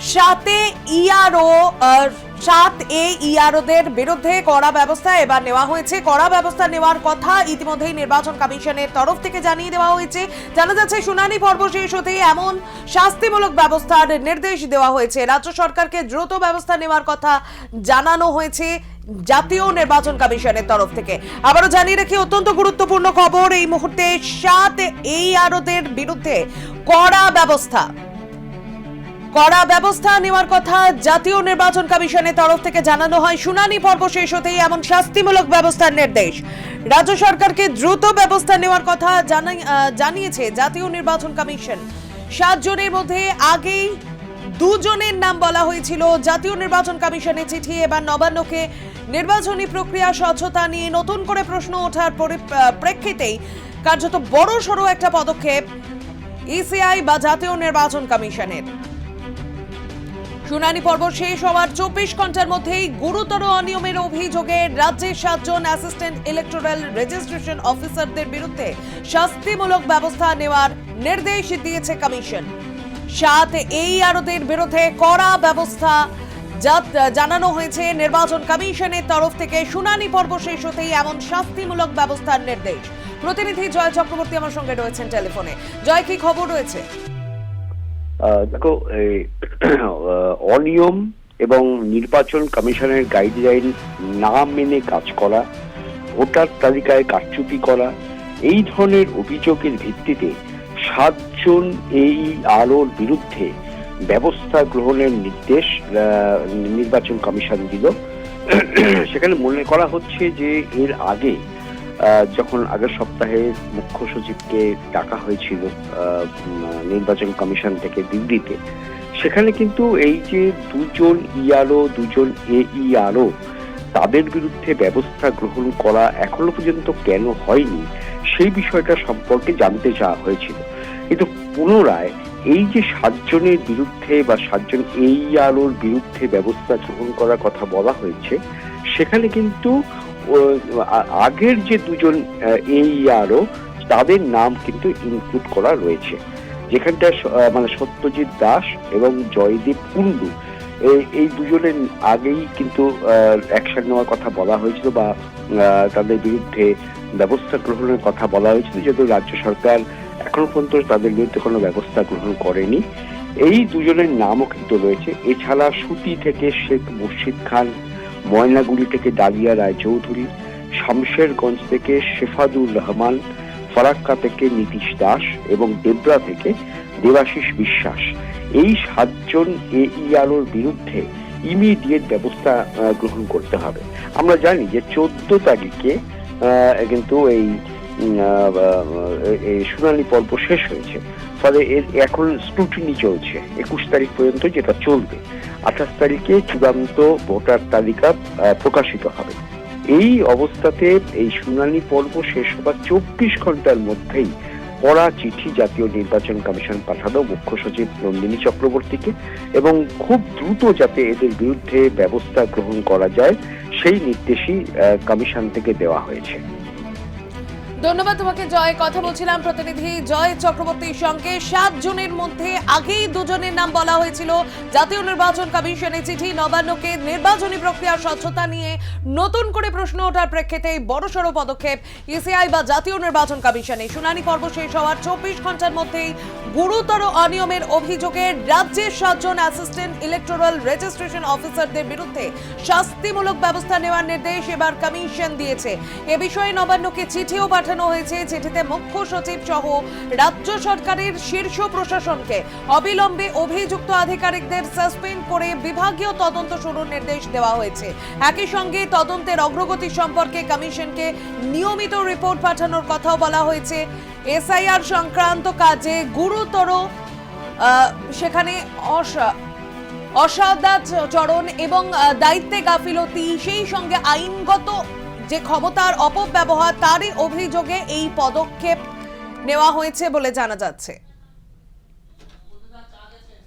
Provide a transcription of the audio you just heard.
সাতে ইআরও সাত এ ইআরওদের বিরুদ্ধে কড়া ব্যবস্থা এবার নেওয়া হয়েছে। কড়া ব্যবস্থা নেওয়ার কথা ইতিমধ্যেই নির্বাচন কমিশনের তরফ থেকে জানিয়ে দেওয়া হয়েছে। জানা যাচ্ছে, শুনানি পর্ব শেষ হতে এমন শাস্তিমূলক ব্যবস্থার নির্দেশ দেওয়া হয়েছে। রাজ্য সরকারকে দ্রুত ব্যবস্থা নেওয়ার কথা জানানো হয়েছে জাতীয় নির্বাচন কমিশনের তরফ থেকে। আবারও জানিয়ে রাখি, অত্যন্ত গুরুত্বপূর্ণ খবর, এই মুহূর্তে সাত এই আরোদের বিরুদ্ধে কড়া ব্যবস্থা কড়া ব্যবস্থা নেওয়ার কথা জাতীয় নির্বাচন কমিশনের তরফ থেকে জানানো হয়। শুনানি পর্ব শেষ হতেই এমন শাস্তিমূলক ব্যবস্থার নির্দেশ। রাজ্য সরকারকে দ্রুত ব্যবস্থা নেওয়ার কথা জানিয়েছে জাতীয় নির্বাচন কমিশন। সাত জনের মধ্যে আগেই দুজনের নাম বলা হয়েছিল। জাতীয় নির্বাচন কমিশনের চিঠি এবার নবান্নকে নির্বাচনী প্রক্রিয়া, স্বচ্ছতা নিয়ে নতুন করে প্রশ্ন ওঠার পরি- প্রেক্ষিতেই কার্যত বড় সড়ো একটা পদক্ষেপ ইসিআই বা জাতীয় নির্বাচন কমিশনের। শুনানি পর্ব শেষ হওয়ার চব্বিশ ঘণ্টার মধ্যেই গুরুতর অনিয়মের অভিযোগে রাজ্যের সাতজন অ্যাসিস্ট্যান্ট ইলেকটোরাল রেজিস্ট্রেশন অফিসারদের বিরুদ্ধে শাস্তিমূলক ব্যবস্থা নেওয়ার নির্দেশ দিয়েছে কমিশন। সাত এই আরোদের বিরুদ্ধে কড়া ব্যবস্থা জানানো হয়েছে নির্বাচন কমিশনের তরফ থেকে। শুনানি পর্ব শেষ হতেই এমন শাস্তিমূলক ব্যবস্থার নির্দেশ। প্রতিনিধি জয় চক্রবর্তী আমার সঙ্গে রয়েছেন টেলিফোনে। জয়, কি খবর রয়েছে? দেখো অনিয়ম এবং নির্বাচন কমিশনের গাইডলাইন না মেনে কাজ করা, ভোটার তালিকায় কারচুপি করা, এই ধরনের অভিযোগের ভিত্তিতে সাতজন এই আলোর বিরুদ্ধে ব্যবস্থা গ্রহণের নির্দেশ নির্বাচন কমিশন দিল। সেখানে মনে করা হচ্ছে যে এর আগে যখন আগের সপ্তাহে মুখ্য সচিবকে ডাকা হয়েছিল নির্বাচন কমিশন থেকে দিল্লিতে, সেখানে কিন্তু এই যে দুজন ইয়ারও দুজন এ ইয়ারও তাদের বিরুদ্ধে ব্যবস্থা গ্রহণ করা এখনও পর্যন্ত কেন হয়নি, সেই বিষয়টা সম্পর্কে জানতে চাওয়া হয়েছিল। কিন্তু পুনরায় এই যে সাতজনের বিরুদ্ধে বা সাতজন এই আলোর বিরুদ্ধে ব্যবস্থা গ্রহণ করার কথা বলা হয়েছে, সেখানে কিন্তু আগের যে দুজন এই আরও, তাদের নাম কিন্তু ইনক্লুড করা রয়েছে। যেখানটা মানে সত্যজিৎ দাস এবং জয়দীপ কুন্ডু এই দুজনের আগেই কিন্তু অ্যাকশন নেওয়ার কথা বলা হয়েছিল বা তাদের বিরুদ্ধে ব্যবস্থা গ্রহণের কথা বলা হয়েছিল যদিও রাজ্য সরকার এখনও পর্যন্ত তাদের বিরুদ্ধে কোনো ব্যবস্থা গ্রহণ করেনি। এই দুজনের নামও কিন্তু রয়েছে। এছাড়া সুতি থেকে শেখ মুর্শিদ খান ময়নাগুড়ি থেকে ডালিয়া রায়চৌধুরী, শামশেরগঞ্জ থেকে শেফাদুর রহমান, ফরাক্কা থেকে নীতিশ দাস এবং দেবরা থেকে দেবাশিস বিশ্বাস। এই সাতজন এইআরওর বিরুদ্ধে ইমিডিয়েট ব্যবস্থা গ্রহণ করতে হবে। আমরা জানি যে চোদ্দ তারিখে কিন্তু এই শুনানি পর্ব শেষ হয়েছে। ফলে এর এখন স্ক্রুটিনি চলছে, একুশ তারিখ পর্যন্ত যেটা চলবে। আঠাশ তারিখে চূড়ান্ত ভোটার তালিকা প্রকাশিত হবে। এই অবস্থাতে এই শুনানি পর্ব শেষ হবার চব্বিশ ঘণ্টার মধ্যেই কড়া চিঠি জাতীয় নির্বাচন কমিশন পাঠালো মুখ্য সচিব নন্দিনী চক্রবর্তীকে এবং খুব দ্রুত যাতে এদের বিরুদ্ধে ব্যবস্থা গ্রহণ করা যায়, সেই নির্দেশই কমিশন থেকে দেওয়া হয়েছে। ধন্যবাদ, তোমাকে জয়। কথা বলছিলাম প্রতিনিধি জয় চক্রবর্তীর সঙ্গে। সাত জনের মধ্যে আগেই দুজনের নাম বলা হয়েছিল। জাতীয় নির্বাচন কমিশনের চিঠি নবান্নকে নির্বাচনী প্রক্রিয়ার স্বচ্ছতা নিয়ে নতুন করে প্রশ্ন ওঠার প্রেক্ষিতে বড়সড় পদক্ষেপ ইসিআই বা জাতীয় নির্বাচন কমিশনে। শুনানি পর্ব শেষ হওয়ার চব্বিশ ঘণ্টার মধ্যেই গুরুতর অনিয়মের অভিযোগে রাজ্যের সাতজন অ্যাসিস্ট্যান্ট ইলেকটোরাল রেজিস্ট্রেশন অফিসারদের বিরুদ্ধে শাস্তিমূলক ব্যবস্থা নেওয়ার নির্দেশ এবার কমিশন দিয়েছে। এ বিষয়ে নবান্নকে চিঠিও পাঠানো হয়েছে চিঠিতে মুখ্য সচিব সহ রাজ্য সরকারের শীর্ষ প্রশাসনকে। অবিলম্বে অভিযুক্ত আধিকারিকদের সাসপেন্ড করে বিভাগীয় তদন্ত শুরুর নির্দেশ দেওয়া হয়েছে। একই সঙ্গে তদন্তের অগ্রগতি সম্পর্কে কমিশনকে নিয়মিত রিপোর্ট পাঠানোর কথাও বলা হয়েছে। এসআইআর সংক্রান্ত কাজে গুরুতর সেখানে অসা অসদাচরণ এবং দায়িত্বে গাফিলতি, সেই সঙ্গে আইনগত যে ক্ষমতার অপব্যবহার তারই অভিযোগে এই পদক্ষেপ নেওয়া হয়েছে বলে জানা যাচ্ছে।